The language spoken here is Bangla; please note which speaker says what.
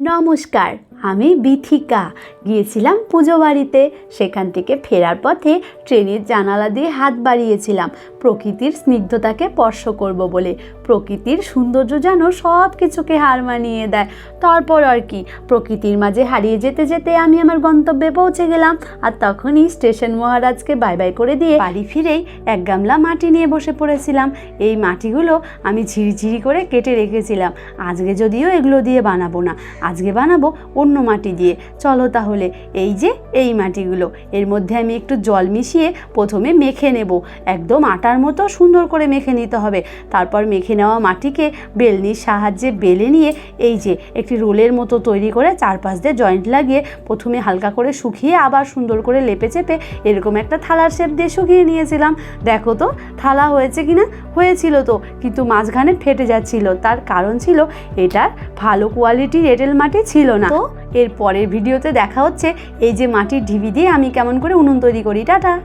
Speaker 1: নমস্কার। আমি বিথিকা। গিয়েছিলাম পুজো বাড়িতে। সেখান থেকে ফেরার পথে ট্রেনের জানালা দিয়ে হাত বাড়িয়েছিলাম। প্রকৃতির স্নিগ্ধতাকে স্পর্শ করব বলে। প্রকৃতির সৌন্দর্য যেন সব কিছুকে হার মানিয়ে দেয়। তারপর আর কি। প্রকৃতির মাঝে হারিয়ে যেতে যেতে আমি আমার গন্তব্যে পৌঁছে গেলাম। আর তখনই স্টেশন মহারাজকে বাই বাই করে দিয়ে বাড়ি ফিরেই এক গামলা মাটি নিয়ে বসে পড়েছিলাম। এই মাটিগুলো আমি ঝিরিঝিরি করে কেটে রেখেছিলাম। আজকে যদিও এগুলো দিয়ে বানাবো না। আজকে বানাবো অন্য মাটি দিয়ে। চলো তাহলে এই যে এই মাটিগুলো। এর মধ্যে আমি একটু জল মিশিয়ে প্রথমে মেখে নেব। একদম আটার মতো সুন্দর করে মেখে নিতে হবে। তারপর মেখে নেওয়া মাটিকে বেলনির সাহায্যে বেলে নিয়ে এই যে একটি রোলের মতো তৈরি করে চারপাশ দিয়ে জয়েন্ট লাগিয়ে প্রথমে হালকা করে শুকিয়ে আবার সুন্দর করে লেপে চেপে এরকম একটা থালার শেপ দিয়ে শুকিয়ে নিয়েছিলাম। দেখো তো, থালা হয়েছে কিনা? হয়েছিল তো, কিন্তু মাঝখানে ফেটে যাচ্ছিল। তার কারণ ছিল এটার ভালো কোয়ালিটির এঁটেল মাটি ছিল না। তো এর পরের ভিডিওতে দেখা হচ্ছে। এই যে মাটির ঢিবি দিয়ে আমি কেমন করে উনুন তৈরি করি। টাটা!